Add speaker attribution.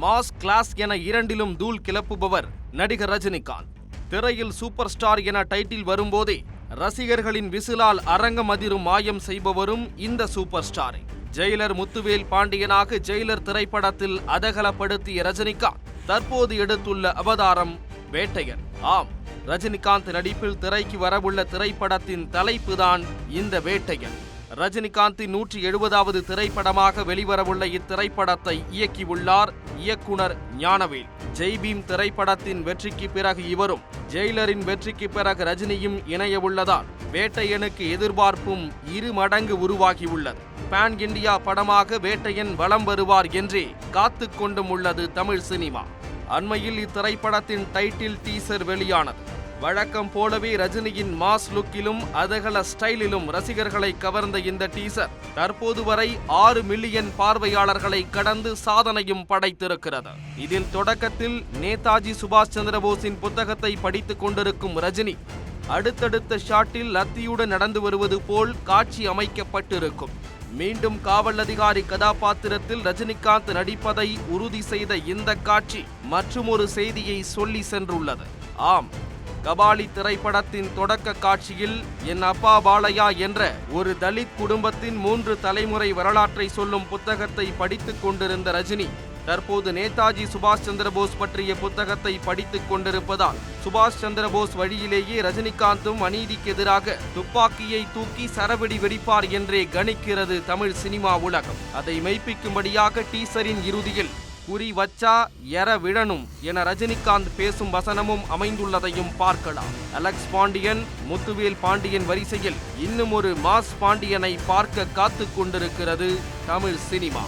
Speaker 1: Mass class என இரண்டிலும் தூள் கிளப்புபவர் நடிகர் ரஜினிகாந்த். திரையில் சூப்பர் ஸ்டார் என டைட்டில் வரும்போதே ரசிகர்களின் விசிலால் அரங்கம் அதிரும் மாயம் செய்பவரும் இந்த சூப்பர் ஸ்டாரை ஜெயிலர் முத்துவேல் பாண்டியனாக ஜெயிலர் திரைப்படத்தில் அதகலப்படுத்திய ரஜினிகாந்த் தற்போது எடுத்துள்ள அவதாரம் வேட்டையன். ஆம் ரஜினிகாந்த் நடிப்பில் திரைக்கு வரவுள்ள திரைப்படத்தின் தலைப்புதான் இந்த வேட்டையன். ரஜினிகாந்தின் நூற்றி எழுபதாவது திரைப்படமாக வெளிவரவுள்ள இத்திரைப்படத்தை இயக்கியுள்ளார் இயக்குனர் ஞானவேல். ஜெய்பீம் திரைப்படத்தின் வெற்றிக்கு பிறகு இவரும் ஜெயிலரின் வெற்றிக்கு பிறகு ரஜினியும் இணைய உள்ளதால் வேட்டையனுக்கு எதிர்பார்ப்பும் இரு மடங்கு உருவாகியுள்ளது. பேன் இண்டியா படமாக வேட்டையன் வலம் வருவார் என்றே காத்து கொண்டும் உள்ளது தமிழ் சினிமா. அண்மையில் இத்திரைப்படத்தின் டைட்டில் டீசர் வெளியானது. வழக்கம் போலவே ரஜினியின் மாஸ் லுக்கிலும் அதகல ஸ்டைலிலும் ரசிகர்களை கவர்ந்த இந்த டீசர் தற்போது வரை ஆறு மில்லியன் பார்வையாளர்களை கடந்து சாதனையும் படைத்திருக்கிறது. இதில் தொடக்கத்தில் நேதாஜி சுபாஷ் சந்திரபோஸின் புத்தகத்தை படித்துக் கொண்டிருக்கும் ரஜினி அடுத்தடுத்த ஷாட்டில் லத்தியுடன் நடந்து வருவது போல் காட்சி அமைக்கப்பட்டிருக்கும். மீண்டும் காவல் அதிகாரி கதாபாத்திரத்தில் ரஜினிகாந்த் நடிப்பதை உறுதி செய்த இந்த காட்சி மற்றுமொரு செய்தியை சொல்லி சென்றுள்ளது. ஆம் கபாலி திரைப்படத்தின் தொடக்க காட்சியில் என் அப்பா பாலையா என்ற ஒரு தலித் குடும்பத்தின் மூன்று தலைமுறை வரலாற்றை சொல்லும் புத்தகத்தை படித்துக் கொண்டிருந்த ரஜினி தற்போது நேதாஜி சுபாஷ் சந்திரபோஸ் பற்றிய புத்தகத்தை படித்துக் கொண்டிருப்பதால் சுபாஷ் சந்திரபோஸ் வழியிலேயே ரஜினிகாந்தும் அநீதிக்கு எதிராக துப்பாக்கியை தூக்கி சரவெடி வெடிப்பார் என்றே கணிக்கிறது தமிழ் சினிமா உலகம். அதை மெய்ப்பிக்கும்படியாக டீசரின் இறுதியில் குறி வச்சா எற விழணும் என ரஜினிகாந்த் பேசும் வசனமும் அமைந்துள்ளதையும் பார்க்கலாம். அலெக்ஸ் பாண்டியன் முத்துவேல் பாண்டியன் வரிசையில் இன்னும் ஒரு மாஸ் பாண்டியனை பார்க்க காத்து கொண்டிருக்கிறது தமிழ் சினிமா.